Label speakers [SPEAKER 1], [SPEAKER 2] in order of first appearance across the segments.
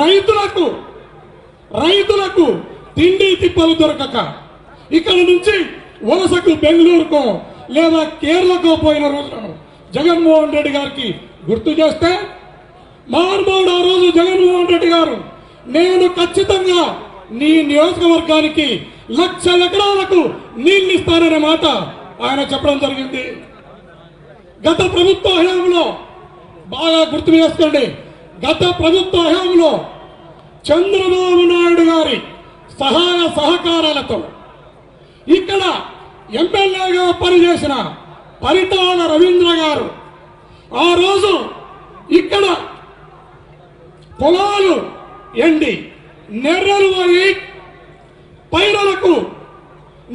[SPEAKER 1] రైతులకు రైతులకు తిండి తిప్పలు దొరకక ఇక్కడ నుంచి వలసకు బెంగళూరుకో లేదా కేరళకో పోయిన రోజులను జగన్మోహన్ రెడ్డి గారికి గుర్తు చేస్తే మహానుభావుడు ఆ రోజు జగన్మోహన్ రెడ్డి గారు నేను ఖచ్చితంగా నీ నియోజకవర్గానికి లక్ష ఎకరాలకు నీళ్ళు ఇస్తాననే మాట ఆయన చెప్పడం జరిగింది. గత ప్రభుత్వ హయాంలో బాగా గుర్తు చేసుకోండి. గత ప్రభుత్వ హయాంలో చంద్రబాబు నాయుడు గారి సహాయ సహకారాలతో ఇక్కడ ఎమ్మెల్యేగా పనిచేసిన పరిటాల రవీంద్ర గారు ఆ రోజు ఇక్కడ పొలాలు ఎండి నెర్రలు అయి పైరలకు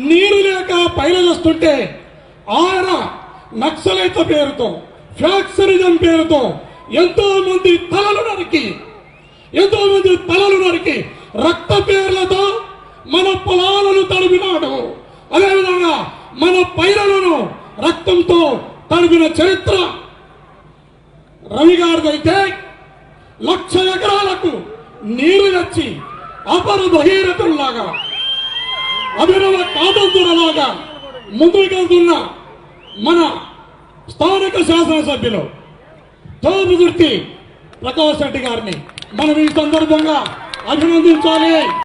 [SPEAKER 1] నీరు లేక పైరలొస్తుంటే ఆయన నక్సలైత పేరుతో ఫ్యాక్సరిజం పేరుతో ఎంతో మంది తలలు నరికి ఎంతో మంది తలలు నరికి రక్త పేర్లతో మన పొలాలను తడిపినాడు అదేవిధంగా మన పైరలను రక్తంతో తడిపిన చరిత్ర రవి గారిదైతే లక్ష ఎకరాలకు నీరు తెచ్చి అపర బహిరతుల్లాగా అభినవ కాదంతులలాగా ముందుకెళ్తున్న మన స్థానిక శాసనసభ్యులు తోపుదుర్తి ప్రకాష్ రెడ్డి గారిని. మనం ఈ సందర్భంగా అభినందించాలి.